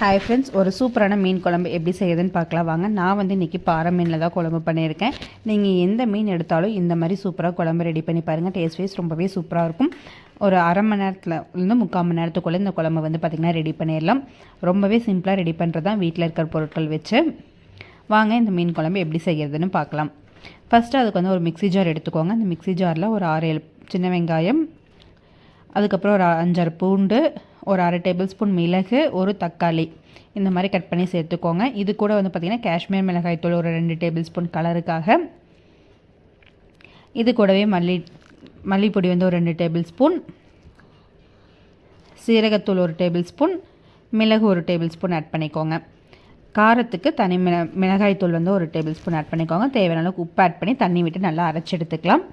Hi friends ஒரு சூப்பரான மீன் குழம்பு எப்படி செய்யுதுன்னு பார்க்கலாம். வாங்க நான் வந்து இன்றைக்கி பாறை மீனில் தான் குழம்பு பண்ணியிருக்கேன். நீங்கள் எந்த மீன் எடுத்தாலும் இந்த மாதிரி சூப்பராக குழம்பு ரெடி பண்ணி பாருங்கள் டேஸ்ட் வைஸ் ரொம்பவே சூப்பராக இருக்கும். ஒரு அரை மணி நேரத்தில் இருந்து முக்கால் மணி நேரத்துக்குள்ளே இந்த குழம்பு வந்து பார்த்திங்கன்னா ரெடி பண்ணிடலாம். ரொம்பவே சிம்பிளாக ரெடி பண்ணுறது தான் வீட்டில் இருக்கிற பொருட்கள் வச்சு. வாங்க இந்த மீன் குழம்பு எப்படி செய்கிறதுன்னு பார்க்கலாம். ஃபஸ்ட்டு அதுக்கு வந்து ஒரு மிக்ஸி ஜார் எடுத்துக்கோங்க. அந்த மிக்ஸி ஜாரில் ஒரு ஆறு ஏழு சின்ன வெங்காயம் அதுக்கப்புறம் ஒரு அஞ்சாறு பூண்டு ஒரு அரை டேபிள் ஸ்பூன் மிளகு ஒரு தக்காளி. இந்த மாதிரி கட் பண்ணி சேர்த்துக்கோங்க. இது கூட வந்து பார்த்திங்கன்னா காஷ்மீர் மிளகாய் தூள் ஒரு ரெண்டு டேபிள் ஸ்பூன் கலருக்காக. இது கூடவே மல்லி மல்லிப்பொடி வந்து ஒரு ரெண்டு டேபிள் ஸ்பூன் சீரகத்தூள் ஒரு டேபிள் ஸ்பூன் மிளகு ஒரு டேபிள் ஸ்பூன் ஆட் பண்ணிக்கோங்க. காரத்துக்கு தனி மிள மிளகாய் தூள் வந்து ஒரு டேபிள் ஸ்பூன் ஆட் பண்ணிக்கோங்க. தேவையான அளவுக்கு உப்பு ஆட் பண்ணி தண்ணி விட்டு நல்லா அரைச்சி எடுத்துக்கலாம்.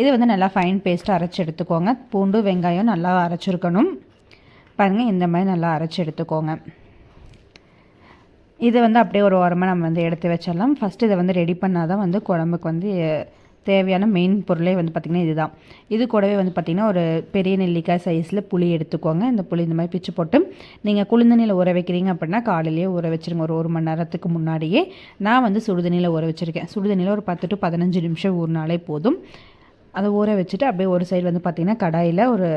இது வந்து நல்லா ஃபைன் பேஸ்ட்டாக அரைச்சி எடுத்துக்கோங்க. பூண்டு வெங்காயம் நல்லா அரைச்சிருக்கணும். பாருங்கள் இந்த மாதிரி நல்லா அரைச்சி எடுத்துக்கோங்க. இது வந்து அப்படியே ஒரு ஓரமாக நம்ம வந்து எடுத்து வச்சிடலாம். ஃபஸ்ட்டு இதை வந்து ரெடி பண்ணால் தான் வந்து குழம்புக்கு வந்து தேவையான மெயின் பொருளே வந்து பார்த்திங்கன்னா இதுதான். இது கூடவே வந்து பார்த்திங்கன்னா ஒரு பெரிய நெல்லிக்காய் சைஸில் புளி எடுத்துக்கோங்க. இந்த புளி இந்த மாதிரி பிச்சு போட்டு நீங்கள் குளிர்ந்தண்ணியில் ஊற வைக்கிறீங்க அப்படின்னா காலையிலேயே ஊற வச்சுருங்க. ஒரு ஒரு மணி நேரத்துக்கு முன்னாடியே நான் வந்து சுடுதண்ணியில் ஊற வச்சுருக்கேன். சுடுதண்ணியில் ஒரு பத்து டு பதினஞ்சு நிமிஷம் ஊறினாலே போதும். அதை ஊற வச்சுட்டு அப்படியே ஒரு சைடு வந்து பார்த்திங்கன்னா கடாயில் ஒரு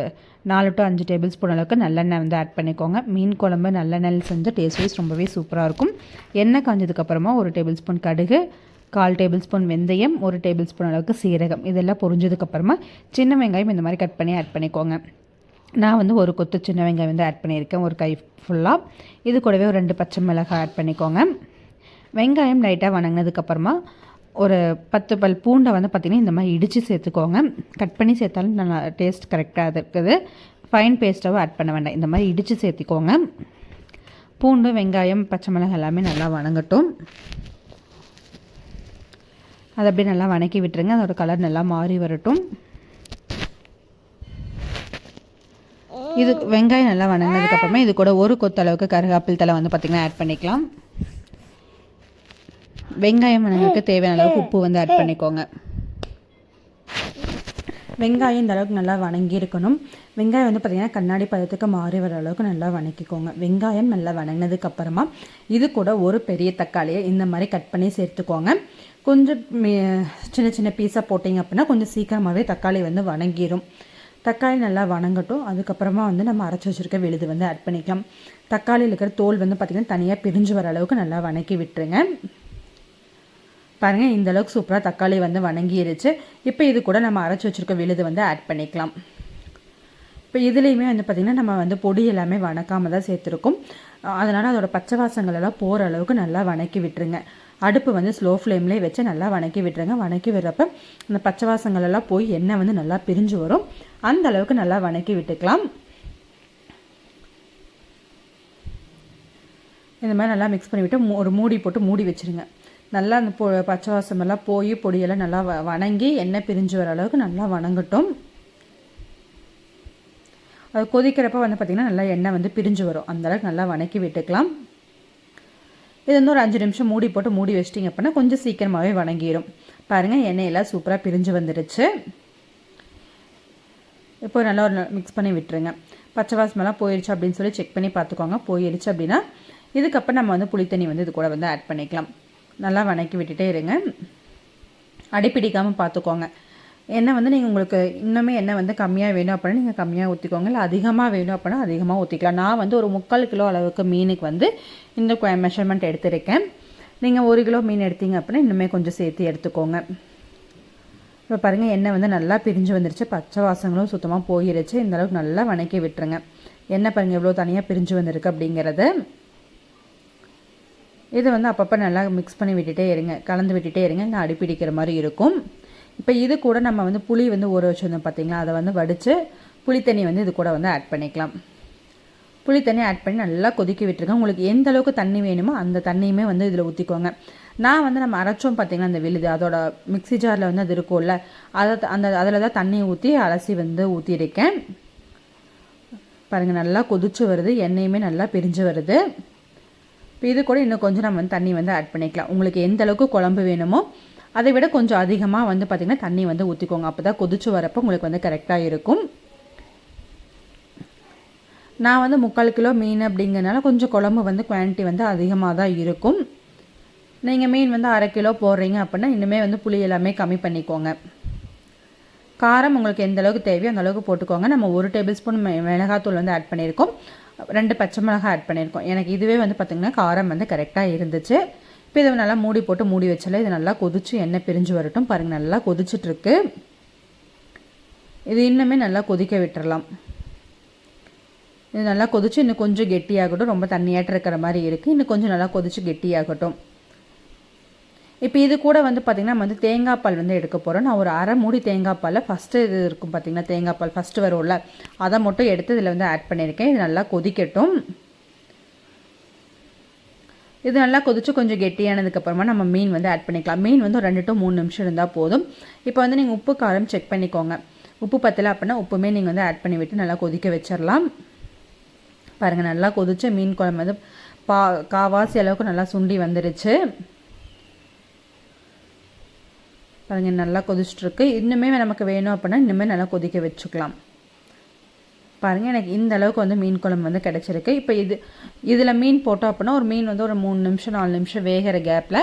நாலு டு அஞ்சு டேபிள் ஸ்பூன் அளவுக்கு நல்லெண்ணெய் வந்து ஆட் பண்ணிக்கோங்க. மீன் குழம்பு நல்லெண்ணெய் செஞ்ச டேஸ்ட் வைஸ் ரொம்பவே சூப்பராக இருக்கும். எண்ணெய் காஞ்சதுக்கப்புறமா ஒரு டேபிள் ஸ்பூன் கடுகு கால் டேபிள் ஸ்பூன் வெந்தயம் ஒரு டேபிள் ஸ்பூன் அளவுக்கு சீரகம். இதெல்லாம் பொரிஞ்சதுக்கப்புறமா சின்ன வெங்காயம் இந்த மாதிரி கட் பண்ணி ஆட் பண்ணிக்கோங்க. நான் வந்து ஒரு கொத்து சின்ன வெங்காயம் வந்து ஆட் பண்ணியிருக்கேன். ஒரு கை ஃபுல்லாக இது கூடவே ஒரு ரெண்டு பச்சை மிளகாய் ஆட் பண்ணிக்கோங்க. வெங்காயம் லைட்டாக வணங்கினதுக்கப்புறமா ஒரு பத்து பல் பூண்டை வந்து பார்த்திங்கன்னா இந்த மாதிரி இடித்து சேர்த்துக்கோங்க. கட் பண்ணி சேர்த்தாலும் நல்லா டேஸ்ட் கரெக்டாக இருக்குது. ஃபைன் பேஸ்ட்டாகவும் ஆட் பண்ண வேண்டாம். இந்த மாதிரி இடித்து சேர்த்திக்கோங்க. பூண்டு வெங்காயம் பச்சை மிளகாய் எல்லாமே நல்லா வணங்கட்டும். அதை அப்படியே நல்லா வணக்கி விட்டுருங்க. அதோட கலர் நல்லா மாறி வரட்டும். இது வெங்காயம் நல்லா வணங்கினதுக்கப்புறமா இது கூட ஒரு கொத்தளவுக்கு கருகாப்பில் தலை வந்து பார்த்திங்கன்னா ஆட் பண்ணிக்கலாம். வெங்காயம் வணங்குக்கு தேவையான அளவுக்கு உப்பு வந்து ஆட் பண்ணிக்கோங்க. வெங்காயம் இந்த அளவுக்கு நல்லா வணங்கி இருக்கணும். வெங்காயம் வந்து பார்த்திங்கன்னா கண்ணாடி பதத்துக்கு மாறி வர அளவுக்கு நல்லா வணக்கிக்கோங்க. வெங்காயம் நல்லா வணங்கினதுக்கு அப்புறமா இது கூட ஒரு பெரிய தக்காளியை இந்த மாதிரி கட் பண்ணி சேர்த்துக்கோங்க. கொஞ்சம் சின்ன சின்ன பீஸாக போட்டிங்க அப்படின்னா கொஞ்சம் சீக்கிரமாகவே தக்காளி வந்து வணங்கிடும் தக்காளி நல்லா வணங்கட்டும். அதுக்கப்புறமா வந்து நம்ம அரைச்சி வச்சுருக்க விழுது வந்து ஆட் பண்ணிக்கலாம். தக்காளியில் இருக்கிற தோல் வந்து பார்த்திங்கன்னா தனியாக பிரிஞ்சு வர அளவுக்கு நல்லா வணக்கி விட்டுருங்க. பாருங்கள் இந்த அளவுக்கு சூப்பராக தக்காளி வந்து வணங்கிருச்சு. இப்போ இது கூட நம்ம அரைச்சி வச்சுருக்க விழுது வந்து ஆட் பண்ணிக்கலாம். இப்போ இதுலேயுமே வந்து பார்த்திங்கன்னா நம்ம வந்து பொடி எல்லாமே வணக்காமல் தான் சேர்த்துருக்கோம். அதனால் அதோடய பச்சை வாசங்கள் எல்லாம் போகிற அளவுக்கு நல்லா வணக்கி விட்டுருங்க. அடுப்பு வந்து ஸ்லோ ஃப்ளேம்லேயே வச்சு நல்லா வணக்கி விட்டுருங்க. வணக்கி விடுறப்ப அந்த பச்சை வாசங்கள் எல்லாம் போய் எண்ணெய் வந்து நல்லா பிரிஞ்சு வரும். அந்த அளவுக்கு நல்லா வணக்கி விட்டுக்கலாம். இந்த மாதிரி நல்லா மிக்ஸ் பண்ணிவிட்டு ஒரு மூடி போட்டு மூடி வச்சுருங்க. நல்லா அந்த பொ பச்சை வாசமெல்லாம் போய் பொடியெல்லாம் நல்லா வ வணங்கி எண்ணெய் பிரிஞ்சு வர அளவுக்கு நல்லா வணங்கட்டும். அது கொதிக்கிறப்ப வந்து பார்த்திங்கன்னா நல்லா எண்ணெய் வந்து பிரிஞ்சு வரும். அந்தளவுக்கு நல்லா வணக்கி விட்டுக்கலாம். இது வந்து ஒரு அஞ்சு நிமிஷம் மூடி போட்டு மூடி வச்சிட்டிங்க அப்படின்னா கொஞ்சம் சீக்கிரமாகவே வணங்கிடும் பாருங்கள் எண்ணெயெல்லாம் சூப்பராக பிரிஞ்சு வந்துடுச்சு இப்போ நல்லா ஒரு மிக்ஸ் பண்ணி விட்டுருங்க. பச்சை வாசமெல்லாம் போயிடுச்சு அப்படின்னு சொல்லி செக் பண்ணி பார்த்துக்கோங்க. போயிடுச்சு அப்படின்னா இதுக்கப்புறம் நம்ம வந்து புளித்தண்ணி வந்து இது கூட வந்து ஆட் பண்ணிக்கலாம். நல்லா வணக்கி விட்டுட்டே இருங்க. அடிப்பிடிக்காமல் பார்த்துக்கோங்க எண்ணெய் வந்து நீங்கள் உங்களுக்கு இன்னுமே எண்ணெய் வந்து கம்மியாக வேணும் அப்படின்னா நீங்கள் கம்மியாக ஊற்றிக்கோங்க இல்லை அதிகமாக வேணும் அப்படின்னா அதிகமாக ஊற்றிக்கலாம் நான் வந்து ஒரு முக்கால் கிலோ அளவுக்கு மீனுக்கு வந்து இந்த மெஷர்மெண்ட் எடுத்திருக்கேன். நீங்கள் ஒரு கிலோ மீன் எடுத்தீங்க அப்படின்னா இன்னுமே கொஞ்சம் சேர்த்து எடுத்துக்கோங்க. இப்போ பாருங்கள் எண்ணெய் வந்து நல்லா பிரிஞ்சு வந்துருச்சு. பச்சை வாசங்களும் சுத்தமாக போயிருச்சு. இந்தளவுக்கு நல்லா வணக்கி விட்டுருங்க. எண்ணெய் பாருங்கள் எவ்வளோ தனியாக பிரிஞ்சு வந்திருக்கு அப்படிங்கிறத. இதை வந்து அப்பப்போ நல்லா மிக்ஸ் பண்ணி விட்டுட்டே இருங்க. கலந்து விட்டுட்டே இருங்க. இங்கே அடிப்பிடிக்கிற மாதிரி இருக்கும். இப்போ இது கூட நம்ம வந்து புளி வந்து ஊற வச்சுருந்தோம் பார்த்திங்களா அதை வந்து வடித்து புளி தண்ணி வந்து இது கூட வந்து ஆட் பண்ணிக்கலாம். புளி தண்ணி ஆட் பண்ணி நல்லா கொதிக்க விட்டுருங்க. உங்களுக்கு எந்த அளவுக்கு தண்ணி வேணுமோ அந்த தண்ணியுமே வந்து இதில் ஊற்றிக்கோங்க நான் வந்து நம்ம அரைச்சோம் பார்த்திங்கன்னா அந்த விழுது அதோட மிக்சி ஜாரில் வந்து அது இருக்கும்ல. அதை அந்த அதில் தான் தண்ணி ஊற்றி அலசி வந்து ஊற்றிருக்கேன் பாருங்கள் நல்லா கொதிச்சு வருது. எண்ணெயுமே நல்லா பிரிஞ்சு வருது. இப்போ இது கூட இன்னும் கொஞ்சம் நம்ம வந்து தண்ணி வந்து ஆட் பண்ணிக்கலாம். உங்களுக்கு எந்த அளவுக்கு குழம்பு வேணுமோ அதை விட கொஞ்சம் அதிகமாக வந்து பார்த்திங்கன்னா தண்ணி வந்து ஊற்றிக்கோங்க அப்போ தான் கொதிச்சு வரப்போ உங்களுக்கு வந்து கரெக்டாக இருக்கும். நான் வந்து முக்கால் கிலோ மீன் அப்படிங்கிறனால கொஞ்சம் குழம்பு வந்து குவான்டிட்டி வந்து அதிகமாக தான் இருக்கும். நீங்கள் மீன் வந்து அரை கிலோ போடுறீங்க அப்படின்னா இன்னுமே வந்து புளி எல்லாமே கம்மி பண்ணிக்கோங்க. காரம் உங்களுக்கு எந்த அளவுக்கு தேவையோ அந்த அளவுக்கு போட்டுக்கோங்க. நம்ம ஒரு டேபிள் ஸ்பூன் மிளகாத்தூள் வந்து ஆட் பண்ணியிருக்கோம். ரெண்டு பச்சை மிளகாய் ஆட் பண்ணியிருக்கோம். எனக்கு இதுவே வந்து பார்த்திங்கன்னா காரம் வந்து கரெக்டாக இருந்துச்சு. இப்போ இதை நல்லா மூடி போட்டு மூடி வச்சாலே இது நல்லா கொதிச்சு எண்ணெய் பிரிஞ்சு வரட்டும். பாருங்கள் நல்லா கொதிச்சிட்ருக்கு. இது இன்னுமே நல்லா கொதிக்க விட்டுறலாம். இது நல்லா கொதிச்சு இன்னும் கொஞ்சம் கெட்டியாகட்டும். ரொம்ப தண்ணியாட்டு இருக்கிற மாதிரி இருக்குது இன்னும் கொஞ்சம் நல்லா கொதிச்சு கெட்டியாகட்டும். இப்போ இது கூட வந்து பார்த்திங்கன்னா நம்ம வந்து தேங்காய் பால் வந்து எடுக்க போகிறோம் நான் ஒரு அரை மூடி தேங்காய் பாலில் ஃபஸ்ட்டு இது இருக்கும் பார்த்திங்கன்னா தேங்காய் பால் ஃபஸ்ட்டு வரும்ல அதை மட்டும் எடுத்து இதில் வந்து ஆட் பண்ணியிருக்கேன். இது நல்லா கொதிக்கட்டும். இது நல்லா கொதிச்சு கொஞ்சம் கெட்டியானதுக்கப்புறமா நம்ம மீன் வந்து ஆட் பண்ணிக்கலாம். மீன் வந்து ஒரு ரெண்டு டு மூணு நிமிஷம் இருந்தால் போதும். இப்போ வந்து நீங்கள் உப்பு காரம் செக் பண்ணிக்கோங்க. உப்பு பத்தலை அப்படின்னா உப்புமே நீங்கள் வந்து ஆட் பண்ணி விட்டு நல்லா கொதிக்க வச்சிடலாம் பாருங்கள் நல்லா கொதிச்ச மீன் குழம்பு வந்து பா காவாசி அளவுக்கு நல்லா சுண்டி வந்துருச்சு. பாருங்கள் நல்லா கொதிச்சிட்ருக்கு. இன்னுமே நமக்கு வேணும் அப்படின்னா இன்னுமே நல்லா கொதிக்க வச்சுக்கலாம். பாருங்கள் எனக்கு இந்த அளவுக்கு வந்து மீன் குழம்பு வந்து கிடச்சிருக்கு. இப்போ இது இதில் மீன் போட்டோம் அப்படின்னா ஒரு மீன் வந்து ஒரு மூணு நிமிஷம் நாலு நிமிஷம் வேகிற கேப்பில்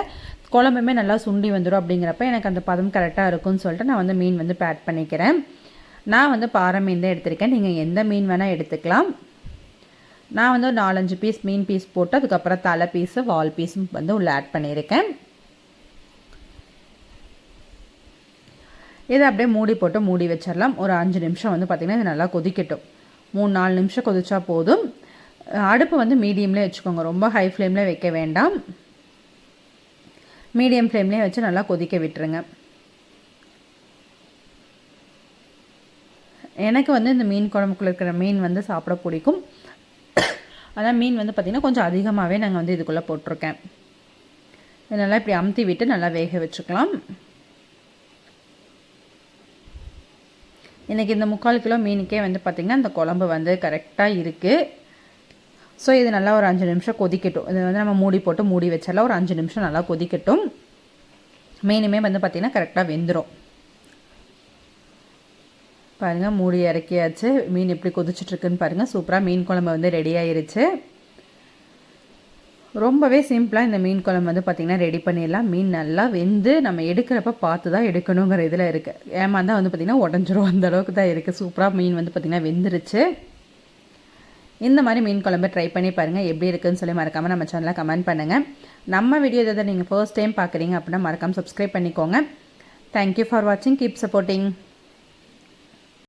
குழம்புமே நல்லா சுண்டி வந்துடும் அப்படிங்கிறப்ப எனக்கு அந்த பதம் கரெக்டாக இருக்கும்னு சொல்லிட்டு நான் வந்து மீன் வந்து பேட் பண்ணிக்கிறேன். நான் வந்து பாறை மீன் தான் எடுத்திருக்கேன். நீங்கள் எந்த மீன் வேணால் எடுத்துக்கலாம். நான் வந்து ஒரு நாலஞ்சு பீஸ் மீன் பீஸ் போட்டு அதுக்கப்புறம் தலை பீஸு வால் பீஸும் வந்து உள்ளே ஆட் பண்ணியிருக்கேன். இதை அப்படியே மூடி போட்டு மூடி வச்சிடலாம். ஒரு அஞ்சு நிமிஷம் வந்து பார்த்திங்கன்னா இது நல்லா கொதிக்கட்டும். மூணு நாலு நிமிஷம் கொதிச்சா போதும். அடுப்பு வந்து மீடியம்லேயே வச்சுக்கோங்க. ரொம்ப ஹை ஃப்ளேமில் வைக்க வேண்டாம். மீடியம் ஃப்ளேம்லேயே வச்சு நல்லா கொதிக்க விட்டுருங்க. எனக்கு வந்து இந்த மீன் குழம்புக்குள்ள இருக்கிற மீன் வந்து சாப்பிட பிடிக்கும். ஆனால் மீன் வந்து பார்த்திங்கன்னா கொஞ்சம் அதிகமாகவே நாங்கள் வந்து இதுக்குள்ளே போட்டிருக்கேன். நல்லா இப்படி அமுத்தி விட்டு நல்லா வேக வச்சுக்கலாம். இன்றைக்கி இந்த முக்கால் கிலோ மீனுக்கே வந்து பார்த்திங்கன்னா இந்த குழம்பு வந்து கரெக்டாக இருக்குது ஸோ இது நல்லா ஒரு அஞ்சு நிமிஷம் கொதிக்கட்டும். இது வந்து நம்ம மூடி போட்டு மூடி வச்சாலும் ஒரு அஞ்சு நிமிஷம் நல்லா கொதிக்கட்டும். மீனுமே வந்து பார்த்திங்கன்னா கரெக்டாக வெந்துடும் பாருங்கள் மூடி இறக்கியாச்சு. மீன் எப்படி கொதிச்சிட்ருக்குன்னு பாருங்கள் சூப்பராக மீன் குழம்பு வந்து ரெடி ஆயிருச்சு. ரொம்பவே சிம்பிளாக இந்த மீன் குழம்பு வந்து பார்த்திங்கன்னா ரெடி பண்ணிடலாம். மீன் நல்லா வெந்து நம்ம எடுக்கிறப்ப பார்த்து தான் எடுக்கணுங்கிற இதில் இருக்குது ஏமாந்தான் வந்து பார்த்திங்கன்னா உடஞ்சிரும். அந்த அளவுக்கு தான் இருக்குது சூப்பராக மீன் வந்து பார்த்திங்கன்னா வெந்துருச்சு. இந்த மாதிரி மீன் குழம்பு ட்ரை பண்ணி பாருங்கள் எப்படி இருக்குதுன்னு சொல்லி மறக்காமல் நம்ம சேனலில் கமெண்ட் பண்ணுங்கள் நம்ம வீடியோ எதாவது நீங்கள் ஃபர்ஸ்ட் டைம் பார்க்குறீங்க அப்படின்னா மறக்காமல் சப்ஸ்கிரைப் பண்ணிக்கோங்க. தேங்க்யூ ஃபார் வாட்சிங் கீப் சப்போர்ட்டிங்